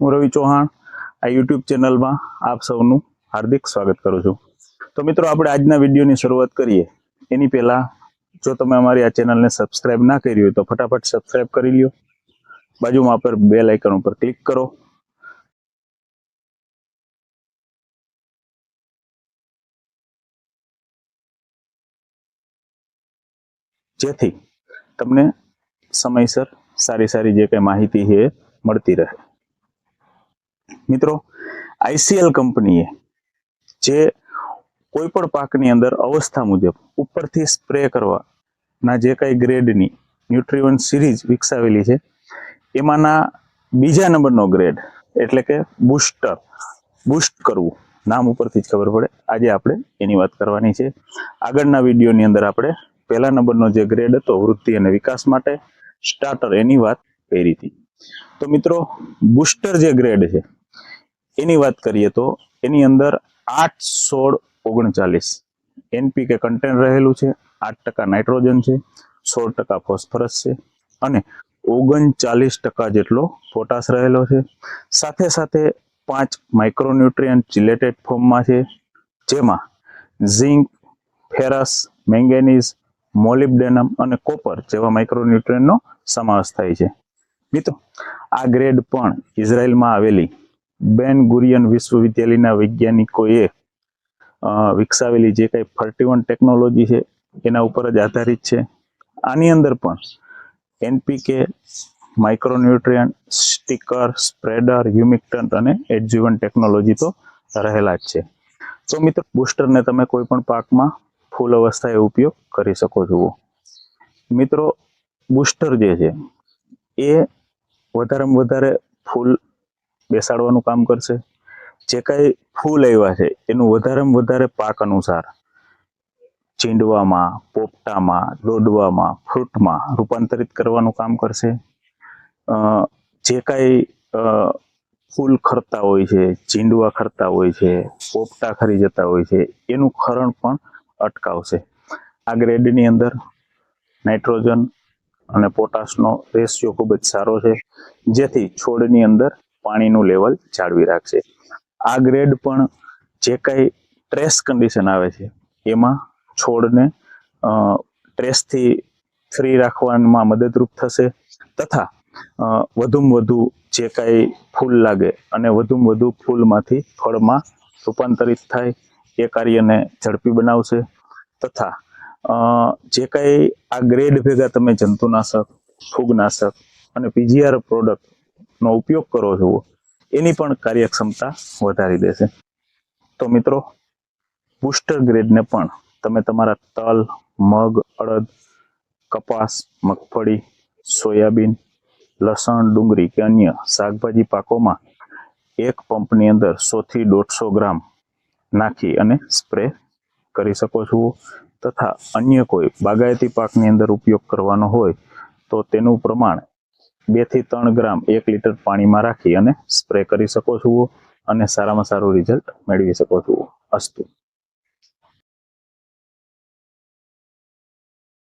હું રવિ ચૌહાણ, આ યુટ્યુબ ચેનલમાં આપ સૌનું હાર્દિક સ્વાગત કરું છું. તો મિત્રો, આપણે આજના વિડીયોની શરૂઆત કરીએ. એની પહેલા, જો તમે અમારી આ ચેનલને સબસ્ક્રાઇબ ના કરી હોય તો ફટાફટ સબસ્ક્રાઇબ કરી લ્યો. બાજુમાં પર બેલ આઇકન ઉપર ક્લિક કરો. જેથી તમને સમયસર સારી સારી જે કંઈ માહિતી છે મળતી રહે. મિત્રો આઈસીએલ કંપનીએ જે કોઈ પણ પાકની અંદર અવસ્થા મુજબ ઉપરથી સ્પ્રે કરવાના જે કઈ ગ્રેડની ન્યુટ્રીવન સિરીઝ વિકસાવેલી છે, એમાંના બીજા નંબરનો ગ્રેડ એટલે કે બુસ્ટર, બુસ્ટ કરવું, નામ ઉપરથી જ ખબર પડે. આજે આપણે એની વાત કરવાની છે. આગળના વિડીયોની અંદર આપણે પહેલા નંબરનો જે ગ્રેડ હતો, વૃદ્ધિ અને વિકાસ માટે સ્ટાર્ટર એની વાત કરી હતી. તો મિત્રો, બુસ્ટર જે ગ્રેડ છે એની વાત કરીએ તો એની અંદર આઠ સોળ ઓગણચાલીસ એનપીકે કન્ટેન્ટ રહેલું છે, આઠ ટકા નાઇટ્રોજન છે, સોળ ટકા ફોસ્ફરસ છે અને ઓગણચાલીસ ટકા જેટલો પોટાશ રહેલો છે. સાથે સાથે પાંચ માઇક્રોન્યુટ્રિયન્ટ ચિલેટેડ ફોર્મમાં છે, જેમાં ઝિંક ફેરસ મેંગેનીઝ મોલિબ્ડેનમ અને કોપર જેવા માઇક્રોન્યુટ્રિયન્ટનો સમાવેશ થાય છે. મિત્રો, આ ગ્રેડ પણ ઇઝરાયલમાં આવેલી બેન ગુરિયન વિશ્વવિદ્યાલયના વૈજ્ઞાનિકોએ વિકસાવેલી જે કંઈ ફર્ટી વન ટેકનોલોજી છે, એના ઉપર જ આધારિત છે. આની અંદર પણ NPK, micronutrient, sticker, spreader, humectant અને એડજ્યુવન ટેકનોલોજી તો રહેલા જ છે. તો મિત્રો, બુસ્ટરને તમે કોઈ પણ પાકમાં ફૂલ અવસ્થાએ ઉપયોગ કરી શકો છો. મિત્રો, બુસ્ટર જે છે, એ વધારેમાં વધારે ફૂલ બેસાડવાનું કામ કરશે. જે કાંઈ ફૂલ આવ્યા છે, એનું વધારેમાં વધારે પાક અનુસાર ચીંડવામાં, પોપટામાં, દોડવામાં, ફ્રૂટમાં રૂપાંતરિત કરવાનું કામ કરશે. જે કાંઈ ફૂલ ખરતા હોય છે, ચીંડવા ખરતા હોય છે, પોપટા ખરી જતા હોય છે, એનું ખરણ પણ અટકાવશે. આ ગ્રેડની અંદર નાઇટ્રોજન અને પોટાશનો રેશિયો ખૂબ જ સારો છે. જેથી છોડની અંદર પાણીનું લેવલ જાળવી રાખશે. આ ગ્રેડ પણ જે કાંઈ ટ્રેસ કન્ડિશન આવે છે, એમાં છોડને ટ્રેસથી ફ્રી રાખવામાં મદદરૂપ થશે તથા વધુમાં વધુ જે કાંઈ ફૂલ લાગે અને વધુમાં વધુ ફૂલમાંથી ફળમાં રૂપાંતરિત થાય એ કાર્યને ઝડપી બનાવશે તથા જે કાંઈ આ ગ્રેડ ભેગા તમે જંતુનાશક, ફૂગનાશક અને પીજીઆર પ્રોડક્ટનો ઉપયોગ કરો છો, એની પણ કાર્યક્ષમતા વધારી દેશે. તો મિત્રો, બુસ્ટર ગ્રેડને પણ તમે તમારા તલ, મગ, અડદ, કપાસ, મગફળી, સોયાબીન, લસણ, ડુંગળી કે અન્ય શાકભાજી પાકોમાં એક પંપની અંદર સોથી દોઢસો ગ્રામ નાખી અને સ્પ્રે કરી શકો છો. તથા અન્ય કોઈ બાગાયતી પાકની અંદર ઉપયોગ કરવાનો હોય તો તેનું પ્રમાણ બેથી ત્રણ ગ્રામ એક લીટર પાણીમાં રાખી અને સ્પ્રે કરી શકો છો. અને સારામાં સારું રિઝલ્ટ મેળવી શકો છો. અસ્તુ.